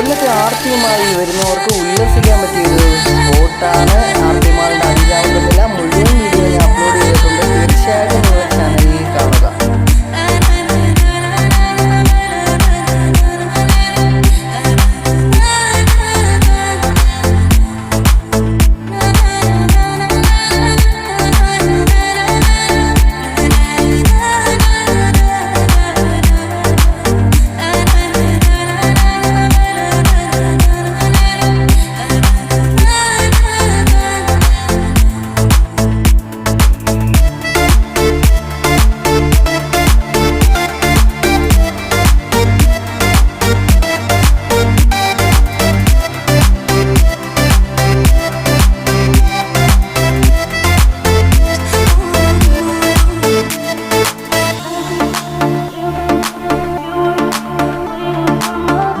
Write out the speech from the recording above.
കൊല്ലത്തെ ആർത്തിയുമായി വരുന്നവർക്ക് ഉല്ലസിക്കാൻ പറ്റിയൊരു സ്പോട്ടാണ്